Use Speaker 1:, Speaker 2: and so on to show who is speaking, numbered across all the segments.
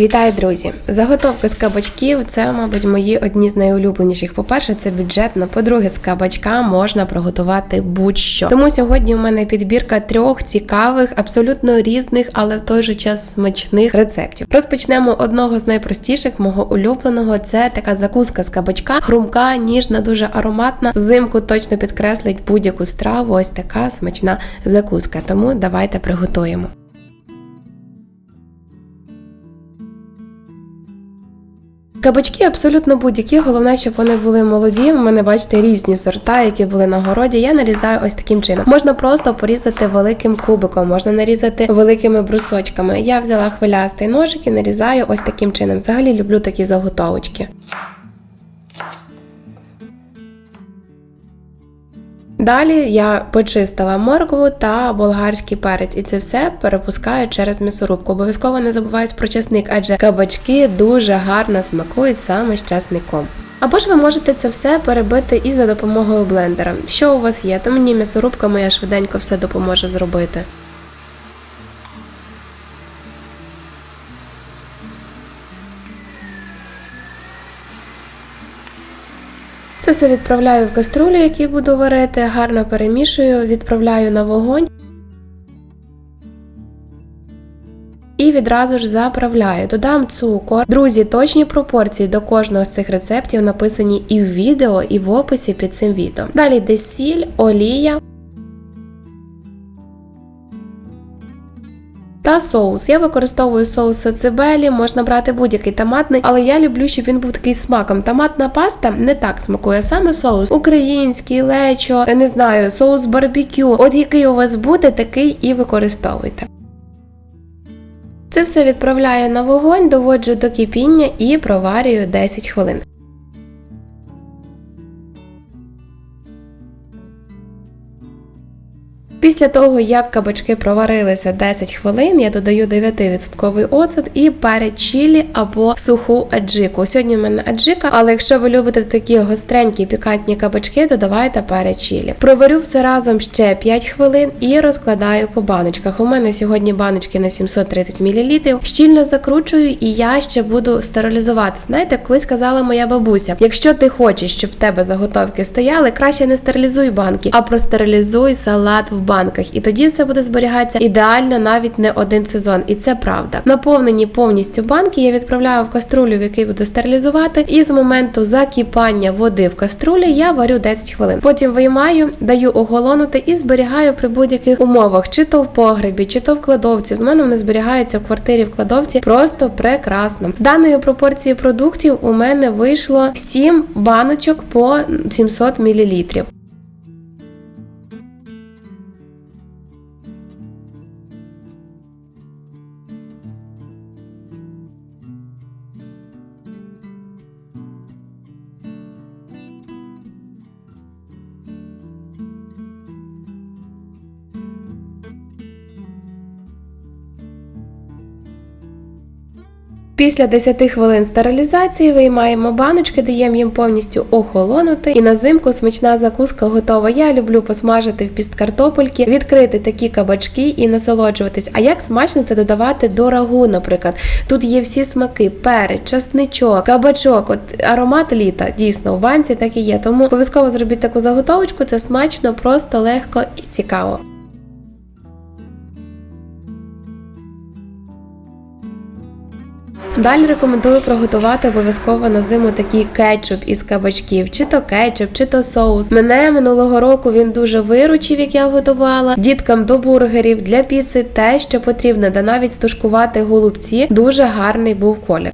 Speaker 1: Вітаю, друзі! Заготовки з кабачків це, мабуть, мої одні з найулюбленіших. По-перше, це бюджетно. По-друге, з кабачка можна приготувати будь-що. Тому сьогодні у мене підбірка трьох цікавих, абсолютно різних, але в той же час смачних рецептів. Розпочнемо одного з найпростіших, мого улюбленого. Це така закуска з кабачка, хрумка, ніжна, дуже ароматна. Взимку точно підкреслить будь-яку страву. Ось така смачна закуска. Тому давайте приготуємо. Кабачки абсолютно будь-які, головне, щоб вони були молоді. У мене бачите різні сорта, які були на городі. Я нарізаю ось таким чином. Можна просто порізати великим кубиком, можна нарізати великими брусочками. Я взяла хвилястий ножик і нарізаю ось таким чином. Взагалі люблю такі заготовочки. Далі я почистила моркву та болгарський перець, і це все перепускаю через м'ясорубку. Обов'язково не забуваюсь про часник, адже кабачки дуже гарно смакують саме з часником. Або ж ви можете це все перебити і за допомогою блендера. Що у вас є? То мені м'ясорубка моя швиденько все допоможе зробити. Це все відправляю в каструлю, яку буду варити, гарно перемішую, відправляю на вогонь. І відразу ж заправляю. Додам цукор. Друзі, точні пропорції до кожного з цих рецептів написані і в відео, і в описі під цим відео. Далі десіль, олія. Та соус. Я використовую соус сацебелі, можна брати будь-який томатний, але я люблю, щоб він був такий смаком. Томатна паста не так смакує, саме соус український, лечо, не знаю, соус барбекю. От який у вас буде, такий і використовуйте. Це все відправляю на вогонь, доводжу до кипіння і проварюю 10 хвилин. Після того, як кабачки проварилися 10 хвилин, я додаю 9% оцет і перець чілі або суху аджику. Сьогодні в мене аджика, але якщо ви любите такі гостренькі пікантні кабачки, додавайте перець чілі. Проварю все разом ще 5 хвилин і розкладаю по баночках. У мене сьогодні баночки на 730 мл. Щільно закручую і я ще буду стерилізувати. Знаєте, колись казала моя бабуся: якщо ти хочеш, щоб в тебе заготовки стояли, краще не стерилізуй банки, а простерилізуй салат в банках, і тоді все буде зберігатися ідеально навіть не один сезон. І це правда. Наповнені повністю банки я відправляю в каструлю, в який буду стерилізувати, і з моменту закипання води в каструлі я варю 10 хвилин. Потім виймаю, даю оголонути і зберігаю при будь-яких умовах, чи то в погребі, чи то в кладовці. В мене вони зберігаються в квартирі в кладовці просто прекрасно. З даної пропорції продуктів у мене вийшло 7 баночок по 700 мл. Після 10 хвилин стерилізації виймаємо баночки, даємо їм повністю охолонути. І на зимку смачна закуска готова. Я люблю посмажити в піст картопельки, відкрити такі кабачки і насолоджуватись. А як смачно це додавати до рагу, наприклад. Тут є всі смаки: перець, часничок, кабачок. От аромат літа дійсно в банці так і є. Тому обов'язково зробіть таку заготовочку. Це смачно, просто легко і цікаво. Далі рекомендую приготувати обов'язково на зиму такий кетчуп із кабачків, чи то кетчуп, чи то соус. Мене минулого року він дуже виручив, як я готувала. Діткам до бургерів для піци те, що потрібно, да навіть стушкувати голубці. Дуже гарний був колір.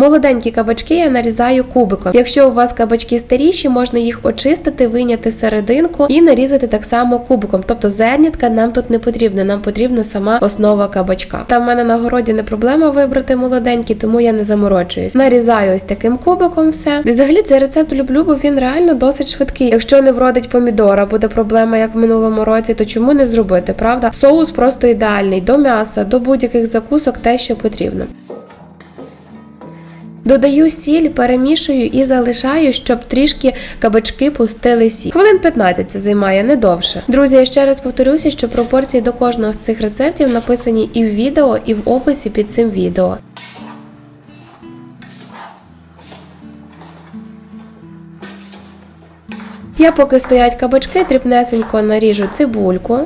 Speaker 1: Молоденькі кабачки я нарізаю кубиком. Якщо у вас кабачки старіші, можна їх очистити, виняти серединку і нарізати так само кубиком. Тобто зернятка нам тут не потрібна, нам потрібна сама основа кабачка. Там в мене на городі не проблема вибрати молоденькі, тому я не заморочуюсь. Нарізаю ось таким кубиком все. І взагалі цей рецепт люблю, бо він реально досить швидкий. Якщо не вродить помідора, буде проблема, як в минулому році, то чому не зробити, правда? Соус просто ідеальний до м'яса, до будь-яких закусок, те, що потрібно. Додаю сіль, перемішую і залишаю, щоб трішки кабачки пустили сік. Хвилин 15 це займає не довше. Друзі, я ще раз повторюся, що пропорції до кожного з цих рецептів написані і в відео, і в описі під цим відео. Я поки стоять кабачки, дрібнесенько наріжу цибульку.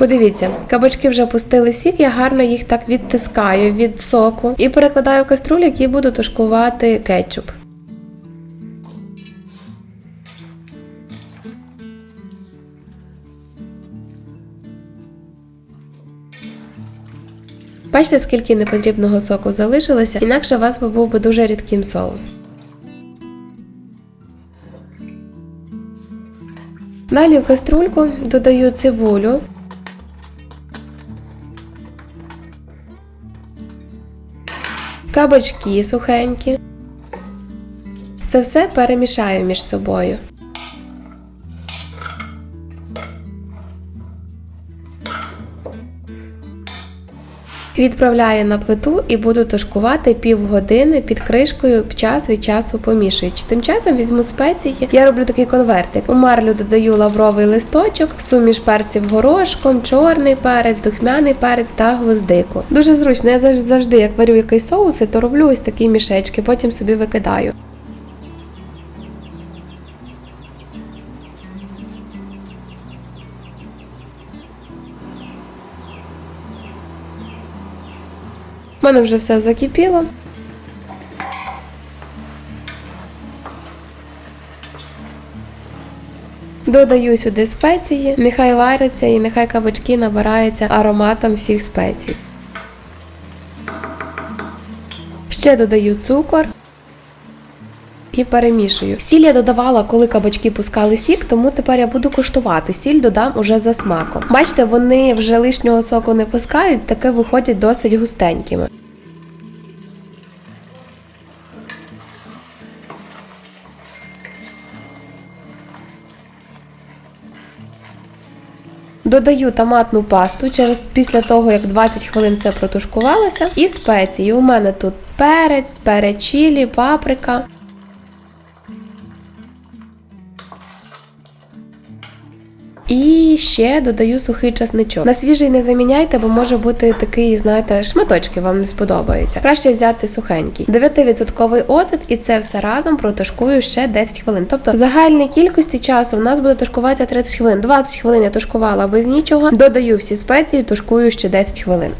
Speaker 1: Подивіться, кабачки вже пустили сік, я гарно їх так відтискаю від соку і перекладаю в каструлю, які буду тушкувати кетчуп. Бачите, скільки непотрібного соку залишилося, інакше у вас би був би дуже рідким соус. Далі в каструльку додаю цибулю. Кабачки сухенькі. Це все перемішаю між собою. Відправляю на плиту і буду тушкувати півгодини під кришкою час від часу помішуючи. Тим часом візьму спеції. Я роблю такий конвертик. У марлю додаю лавровий листочок, суміш перців горошком, чорний перець, духмяний перець та гвоздику. Дуже зручно. Я завж- завжди, як варю якийсь соуси, то роблю ось такі мішечки, потім собі викидаю. У мене вже все закипіло. Додаю сюди спеції, нехай вариться і нехай кабачки набираються ароматом всіх спецій. Ще додаю цукор і перемішую. Сіль я додавала, коли кабачки пускали сік, тому тепер я буду куштувати. Сіль додам уже за смаком. Бачите, вони вже лишнього соку не пускають, таке виходять досить густенькими. Додаю томатну пасту через після того, як 20 хвилин все протушкувалося. І спеції. У мене тут перець, перець чилі, паприка. Ще додаю сухий часничок. На свіжий не заміняйте, бо може бути такий, знаєте, шматочки вам не сподобаються. Краще взяти сухенький. 9% оцет, і це все разом протушкую ще 10 хвилин. Тобто в загальній кількості часу в нас буде тушкуватися 30 хвилин. 20 хвилин я тушкувала без нічого. Додаю всі спеції, тушкую ще 10 хвилин.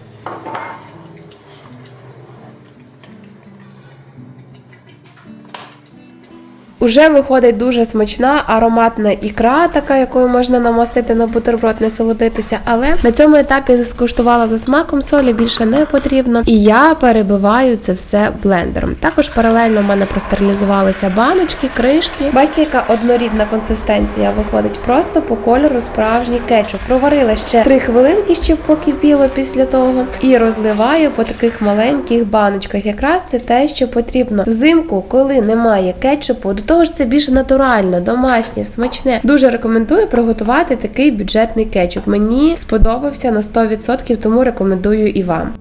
Speaker 1: Уже виходить дуже смачна ароматна ікра, така якою можна намастити на бутерброд, не солодитися. Але на цьому етапі скуштувала за смаком солі, більше не потрібно. І я перебиваю це все блендером. Також паралельно в мене простерилізувалися баночки, кришки. Бачите, яка однорідна консистенція виходить просто по кольору справжній кетчуп. Проварила ще 3 хвилинки, щоб покипіло після того. І розливаю по таких маленьких баночках. Якраз це те, що потрібно взимку, коли немає кетчупу. Того ж, це більш натурально, домашнє, смачне. Дуже рекомендую приготувати такий бюджетний кетчуп. Мені сподобався на 100%, тому рекомендую і вам.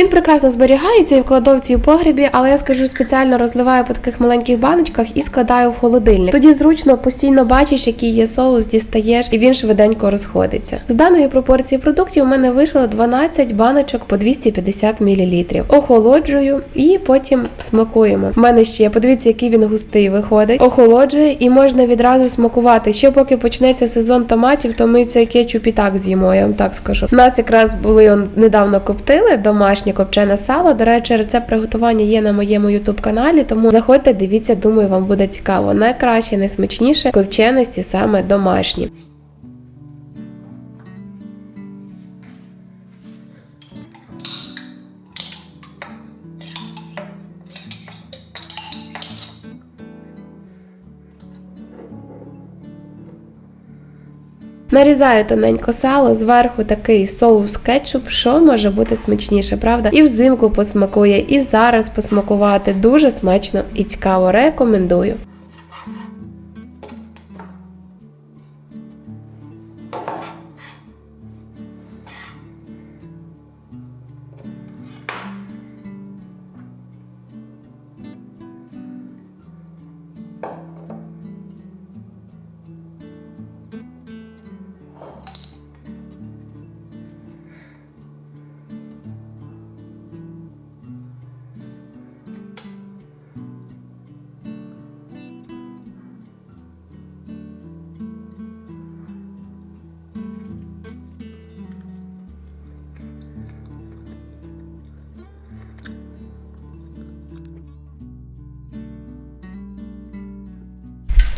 Speaker 1: Він прекрасно зберігається і в кладовці і в погребі, але я скажу спеціально розливаю по таких маленьких баночках і складаю в холодильник. Тоді зручно постійно бачиш, який є соус, дістаєш, і він швиденько розходиться. З даної пропорції продуктів у мене вийшло 12 баночок по 250 мл. Охолоджую і потім смакуємо. У мене ще подивіться, який він густий виходить. Охолоджую і можна відразу смакувати. Ще поки почнеться сезон томатів, то ми цей кетчуп і так з'їмо, я вам так скажу. У нас якраз були недавно коптили домашнє копчене сало. До речі, рецепт приготування є на моєму ютуб каналі, тому заходьте, дивіться, думаю, вам буде цікаво. Найкраще, найсмачніше копченості саме домашні. Нарізаю тоненько сало, зверху такий соус кетчуп, що може бути смачніше, правда? І взимку посмакує, і зараз посмакувати. Дуже смачно і цікаво. Рекомендую.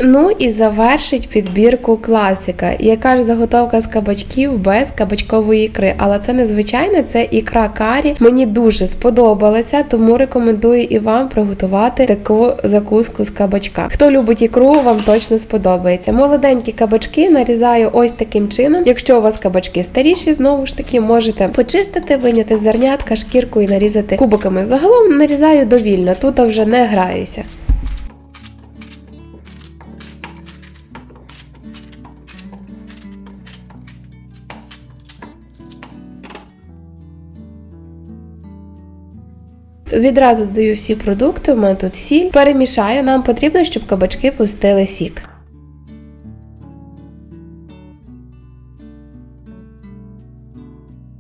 Speaker 1: Ну і завершить підбірку класика. Яка ж заготовка з кабачків без кабачкової ікри. Але це незвичайне, це ікра карі. Мені дуже сподобалася, тому рекомендую і вам приготувати таку закуску з кабачка. Хто любить ікру, вам точно сподобається. Молоденькі кабачки нарізаю ось таким чином. Якщо у вас кабачки старіші, знову ж таки можете почистити, виняти зернятка, шкірку і нарізати кубиками. Загалом нарізаю довільно, тут вже не граюся. Відразу додаю всі продукти, у мене тут сіль, перемішаю. Нам потрібно, щоб кабачки пустили сік.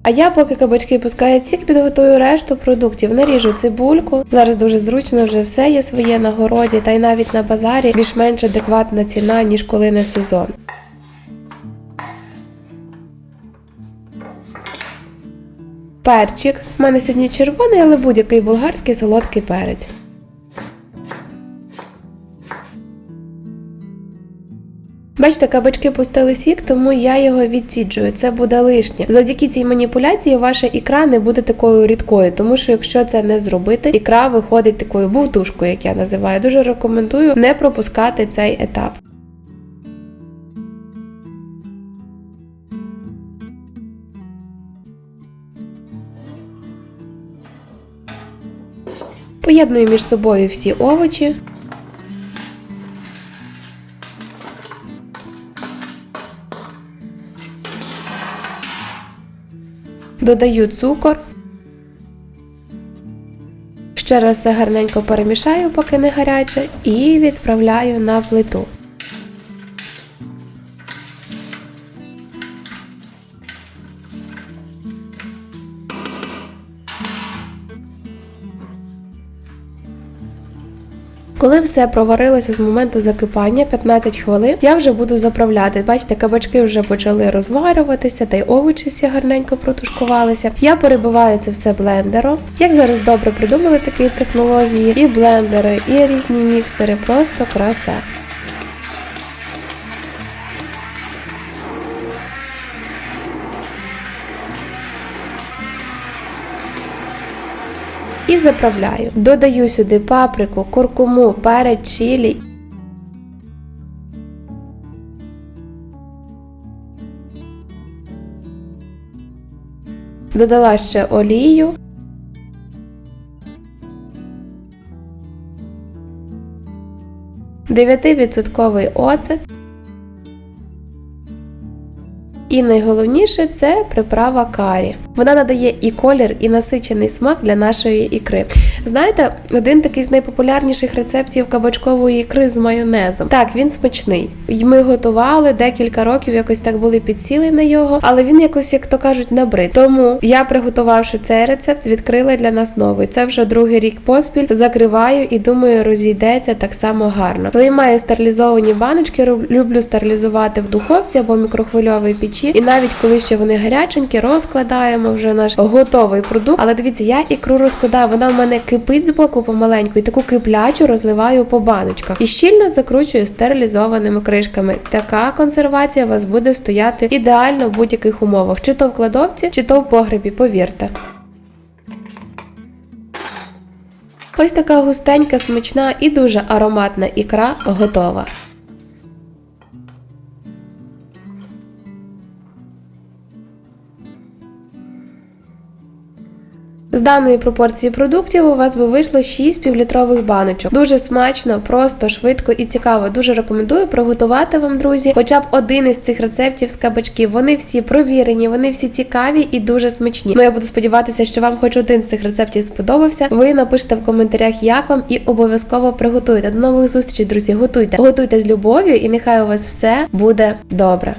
Speaker 1: А я, поки кабачки пускають сік, підготую решту продуктів. Наріжу цибульку. Зараз дуже зручно, вже все є своє на городі, та й навіть на базарі більш-менш адекватна ціна, ніж коли не сезон. Перчик. У мене сьогодні червоний, але будь-який болгарський солодкий перець. Бачите, кабачки пустили сік, тому я його відсіджую. Це буде лишнє. Завдяки цій маніпуляції ваша ікра не буде такою рідкою, тому що якщо це не зробити, ікра виходить такою бовтушкою, як я називаю. Дуже рекомендую не пропускати цей етап. Поєдную між собою всі овочі. Додаю цукор. Ще раз все гарненько перемішаю, поки не гаряче, і відправляю на плиту. Коли все проварилося з моменту закипання 15 хвилин, я вже буду заправляти. Бачите, кабачки вже почали розварюватися, та й овочі всі гарненько протушкувалися. Я перебиваю це все блендером. Як зараз добре придумали такі технології, і блендери, і різні міксери, просто краса. І заправляю. Додаю сюди паприку, куркуму, перець, чилі. Додала ще олію. Дев'ятивідсотковий оцет. І найголовніше це приправа карі. Вона надає і колір, і насичений смак для нашої ікри. Знаєте, один такий з найпопулярніших рецептів кабачкової ікри з майонезом. Так, він смачний. Ми готували декілька років, якось так були підсіли на його, але він якось, як то кажуть, набрид. Тому я, приготувавши цей рецепт, відкрила для нас новий. Це вже другий рік поспіль. Закриваю і думаю, розійдеться так само гарно. Виймаю стерилізовані баночки, люблю стерилізувати в духовці або мікрохвильовій печі. І навіть коли ще вони гаряченькі, розкладаємо вже наш готовий продукт. Але дивіться, я ікру розкладаю, вона в мене кипить з боку помаленьку, і таку киплячу розливаю по баночках. І щільно закручую стерилізованими кришками. Така консервація у вас буде стояти ідеально в будь-яких умовах, чи то в кладовці, чи то в погребі, повірте. Ось така густенька, смачна і дуже ароматна ікра готова. З даної пропорції продуктів у вас би вийшло 6 півлітрових баночок. Дуже смачно, просто, швидко і цікаво. Дуже рекомендую приготувати вам, друзі, хоча б один із цих рецептів з кабачків. Вони всі провірені, вони всі цікаві і дуже смачні. Ну я буду сподіватися, що вам хоч один з цих рецептів сподобався. Ви напишете в коментарях, як вам, і обов'язково приготуйте. До нових зустрічей, друзі. Готуйте, готуйте з любов'ю, і нехай у вас все буде добре.